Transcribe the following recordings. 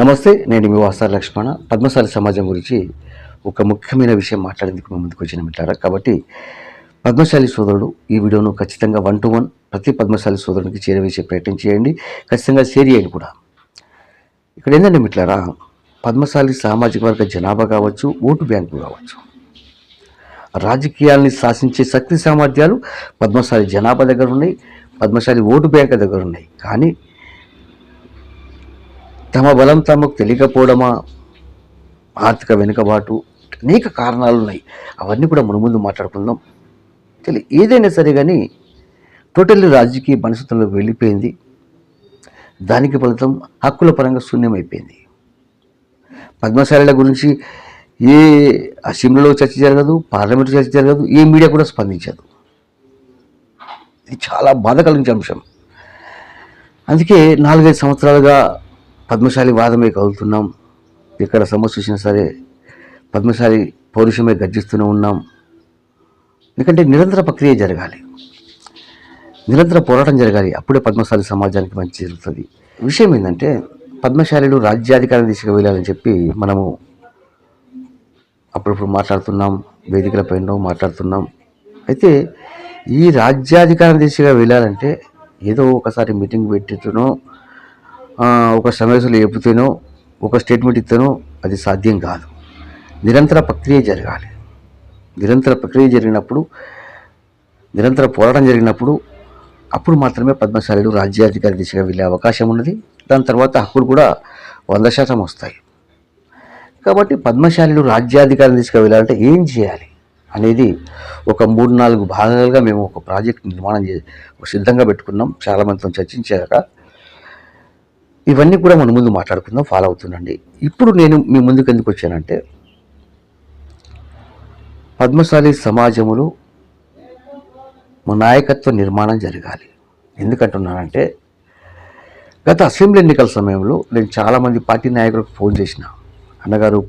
నమస్తే నేను మీ వాసారి లక్ష్మణ. పద్మశాలి సమాజం గురించి ఒక ముఖ్యమైన విషయం మాట్లాడేందుకు మేము ముందుకు వచ్చిన మిట్లారా కాబట్టి పద్మశాలి సోదరుడు ఈ వీడియోను ఖచ్చితంగా వన్ టు వన్ ప్రతి పద్మశాలి సోదరునికి చేరవేసే ప్రయత్నం చేయండి ఖచ్చితంగా షేర్ చేయండి కూడా. ఇక్కడ ఏంటంటే మిట్లారా పద్మశాలి సామాజిక వర్గ జనాభా కావచ్చు ఓటు బ్యాంకు కావచ్చు రాజకీయాల్ని శాసించే శక్తి సామర్థ్యాలు పద్మశాలి జనాభా దగ్గర ఉన్నాయి పద్మశాలి ఓటు బ్యాంక్ దగ్గర ఉన్నాయి. కానీ తమ బలం తమకు తెలియకపోవడమా? ఆర్థిక వెనుకబాటు అనేక కారణాలు ఉన్నాయి అవన్నీ కూడా మన ముందు మాట్లాడుకుందాం. తెలి ఏదైనా సరే కానీ టోటల్లీ రాజకీయ మనస్తత్వంలోకి వెళ్ళిపోయింది. దానికి ఫలితం హక్కుల పరంగా శూన్యమైపోయింది. పద్మశాలల గురించి ఏ అసెంబ్లీలో చర్చ జరగదు పార్లమెంటు చర్చ జరగదు ఏ మీడియా కూడా స్పందించదు. ఇది చాలా బాధ కలిగించే అంశం. అందుకే నాలుగైదు సంవత్సరాలుగా పద్మశాలి వాదమే కలుగుతున్నాం ఎక్కడ సమస్య వచ్చినా సరే పద్మశాలి పౌరుషమే గర్జిస్తూనే ఉన్నాం. ఎందుకంటే నిరంతర ప్రక్రియ జరగాలి. నిరంతర పోరాటం జరగాలి. అప్పుడే పద్మశాలి సమాజానికి మంచి జరుగుతుంది. విషయం ఏంటంటే పద్మశాలిలు రాజ్యాధికారం దిశగా వెళ్ళాలని చెప్పి మనము అప్పుడప్పుడు మాట్లాడుతున్నాం వేదికలపైన మాట్లాడుతున్నాం. అయితే ఈ రాజ్యాధికారం దిశగా వెళ్ళాలంటే ఏదో ఒకసారి మీటింగ్ పెట్టినో ఒక సమావేశంలో చెబుతేనో ఒక స్టేట్మెంట్ ఇస్తానో అది సాధ్యం కాదు. నిరంతర ప్రక్రియ జరగాలి. నిరంతర ప్రక్రియ జరిగినప్పుడు నిరంతర పోరాటం జరిగినప్పుడు అప్పుడు మాత్రమే పద్మశాలుడు రాజ్యాధికారి దిశగా వెళ్ళే అవకాశం ఉన్నది. దాని తర్వాత హక్కులు కూడా వంద శాతం వస్తాయి. కాబట్టి పద్మశాలుడు రాజ్యాధికారం దిశగా వెళ్ళాలంటే ఏం చేయాలి అనేది ఒక మూడు నాలుగు భాగాలుగా మేము ఒక ప్రాజెక్ట్ నిర్మాణం చే సిద్ధంగా పెట్టుకున్నాం. చాలామందితో చర్చించాక ఇవన్నీ కూడా మన ముందు మాట్లాడుకుందాం ఫాలో అవుతుండండి. ఇప్పుడు నేను మీ ముందుకు ఎందుకు వచ్చానంటే పద్మశాలి సమాజములో మా నాయకత్వ నిర్మాణం జరగాలి. ఎందుకంటున్నానంటే గత అసెంబ్లీ ఎన్నికల సమయంలో నేను చాలామంది పార్టీ నాయకులకు ఫోన్ చేసిన. అన్నగారు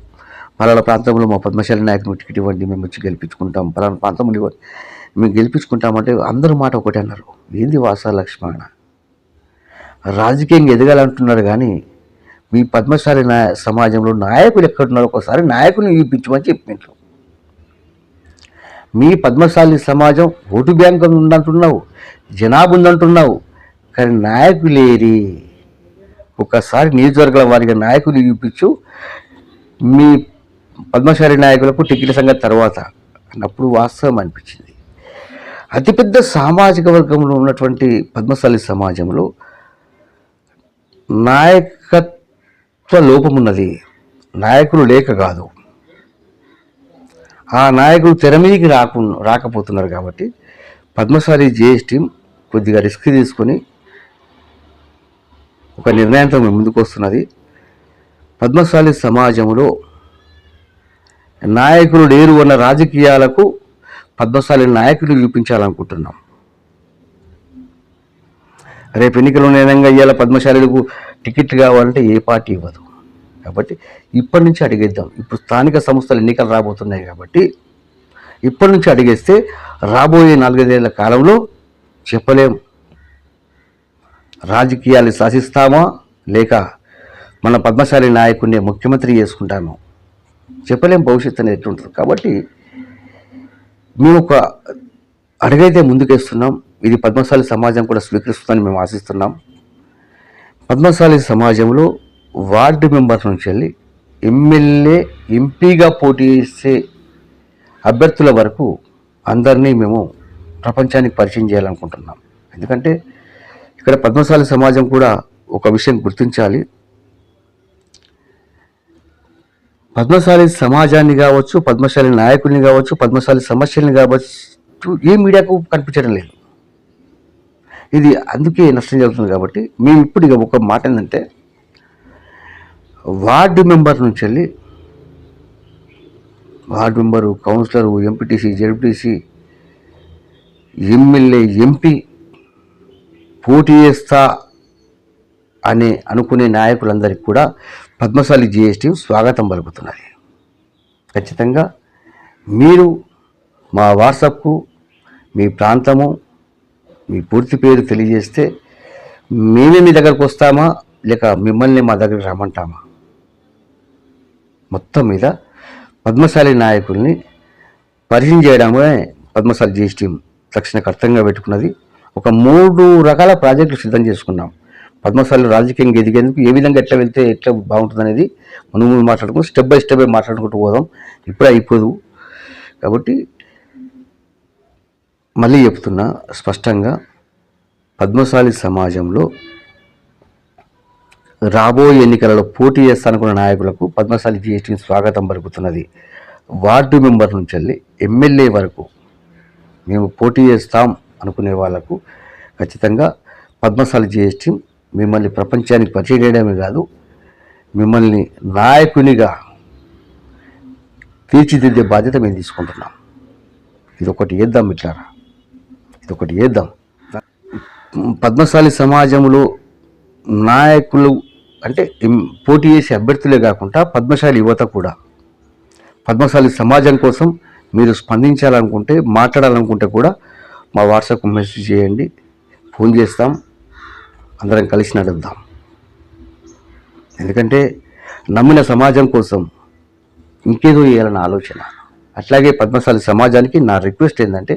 పలానా ప్రాంతంలో మా పద్మశాలి నాయకులు టికెట్ ఇవ్వండి మేము వచ్చి గెలిపించుకుంటాం. పలానా ప్రాంతంలో మేము గెలిపించుకుంటామంటే అందరూ మాట ఒకటే అన్నారు. ఏంది వాసా లక్ష్మణ? రాజకీయంగా ఎదగాలంటున్నారు కానీ మీ పద్మశాలి నాయ సమాజంలో నాయకులు ఎక్కడున్నారో ఒకసారి నాయకుని చూపించమని చెప్పిండ్రు. మీ పద్మశాలి సమాజం ఓటు బ్యాంక్ ఉందంటున్నావు జనాభా ఉందంటున్నావు కానీ నాయకులేరి ఒకసారి నియోజకవర్గాల వారిగా నాయకులు చూపించు మీ పద్మశాలి నాయకులకు టికెట్ సంగతి తర్వాత అన్నప్పుడు వాస్తవం అనిపించింది. అతిపెద్ద సామాజిక వర్గంలో ఉన్నటువంటి పద్మశాలి సమాజంలో నాయకత్వ లోపం ఉన్నది నాయకులు లేక కాదు. ఆ నాయకులు తెర మీదకి రాకు రాకపోతున్నారు కాబట్టి పద్మశాలి జిఎస్టీ కొద్దిగా రిస్క్ తీసుకొని ఒక నిర్ణయంతో మేము ముందుకు వస్తున్నది పద్మశాలి సమాజంలో నాయకులు లేరు అన్న రాజకీయాలకు పద్మశాలి నాయకులు చూపించాలనుకుంటున్నాం రేపు ఎన్నికలు నేనంగా ఇవాళ పద్మశాలులకు టికెట్ కావాలంటే ఏ పార్టీ ఇవ్వదు. కాబట్టి ఇప్పటి నుంచి అడిగేద్దాం. ఇప్పుడు స్థానిక సంస్థలు ఎన్నికలు రాబోతున్నాయి కాబట్టి ఇప్పటి నుంచి అడిగేస్తే రాబోయే నాలుగైదేళ్ళ కాలంలో చెప్పలేం. రాజకీయాలు శాసిస్తామా? లేక మన పద్మశాలి నాయకుడిని ముఖ్యమంత్రి చేసుకుంటాము చెప్పలేం. భవిష్యత్తు అనేది ఎట్లుంటుంది. కాబట్టి మేము ఒక అడుగైతే ముందుకేస్తున్నాం. ఇది పద్మశాలి సమాజం కూడా స్వీకరిస్తుందని మేము ఆశిస్తున్నాం. పద్మశాలి సమాజంలో వార్డు మెంబర్ నుంచి వెళ్ళి ఎమ్మెల్యే ఎంపీగా పోటీ చేసే అభ్యర్థుల వరకు అందరినీ మేము ప్రపంచానికి పరిచయం చేయాలనుకుంటున్నాం. ఎందుకంటే ఇక్కడ పద్మశాలి సమాజం కూడా ఒక విషయం గుర్తించాలి. పద్మశాలి సమాజాన్ని కావచ్చు పద్మశాలి నాయకుల్ని కావచ్చు పద్మశాలి సమస్యల్ని కావచ్చు ఏ మీడియాకు కనిపించడం లేదు. ఇది అందుకే నష్టం జరుగుతుంది కాబట్టి మేము ఇప్పుడు ఇక ఒక మాట ఏంటంటే వార్డు మెంబర్ నుంచి వెళ్ళి ward member councillor MPTC ZPTC MLA MP పోటీ చేస్తా అని అనుకునే నాయకులందరికీ కూడా పద్మశాలి జిఎస్టీ స్వాగతం పలుకుతున్నది. ఖచ్చితంగా మీరు మా వాట్సాప్కు మీ ప్రాంతము మీ పూర్తి పేరు తెలియజేస్తే మేమే మీ దగ్గరకు వస్తామా? లేక మిమ్మల్ని మా దగ్గరికి రమ్మంటామా? మొత్తం మీద పద్మశాలి నాయకుల్ని పరిచయం చేయడమే పద్మశాలి జీఎస్ టీం తక్షణ కర్తంగా పెట్టుకున్నది. ఒక మూడు రకాల ప్రాజెక్టులు సిద్ధం చేసుకున్నాం. పద్మశాలి రాజకీయంగా ఎదిగేందుకు ఏ విధంగా ఎట్లా వెళ్తే ఎట్లా బాగుంటుంది అనేది మనం ముందు మాట్లాడుకుంటూ స్టెప్ బై స్టెప్ మాట్లాడుకుంటూ పోదాం. ఇప్పుడే అయిపోదు కాబట్టి మళ్ళీ చెప్తున్నా స్పష్టంగా పద్మశాలి సమాజంలో రాబోయే ఎన్నికలలో పోటీ చేస్తానుకున్న నాయకులకు పద్మశాలి జిఎస్టీ స్వాగతం పలుకుతున్నది. వార్డు మెంబర్ నుంచి వెళ్ళి ఎమ్మెల్యే వరకు మేము పోటీ చేస్తాం అనుకునే వాళ్ళకు ఖచ్చితంగా పద్మశాలి జిఎస్టీ మిమ్మల్ని ప్రపంచానికి పరిచయం చేయడమే కాదు మిమ్మల్ని నాయకునిగా తీర్చిదిద్దే బాధ్యత మేము తీసుకుంటున్నాం. ఇది ఒకటి చేద్దాం ఇట్లారా ఇది ఒకటి చేద్దాం. పద్మశాలి సమాజంలో నాయకులు అంటే పోటీ చేసే అభ్యర్థులే కాకుండా పద్మశాలి యువత కూడా. పద్మశాలి సమాజం కోసం మీరు స్పందించాలనుకుంటే మాట్లాడాలనుకుంటే కూడా మా వాట్సాప్ మెసేజ్ చేయండి. ఫోన్ చేస్తాం. అందరం కలిసి నడుద్దాం. ఎందుకంటే నమ్మిన సమాజం కోసం ఇంకేదో చేయాలన్న ఆలోచన. అట్లాగే పద్మశాలి సమాజానికి నా రిక్వెస్ట్ ఏంటంటే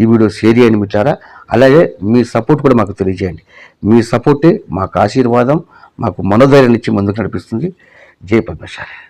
ఈ వీడియో షేర్ చేయండి మిట్లారా అలాగే మీ సపోర్ట్ కూడా మాకు తెలియజేయండి. మీ సపోర్టే మాకు ఆశీర్వాదం మాకు మనోధైర్యాన్ని ఇచ్చి ముందుకు నడిపిస్తుంది. జై పద్మశాలి.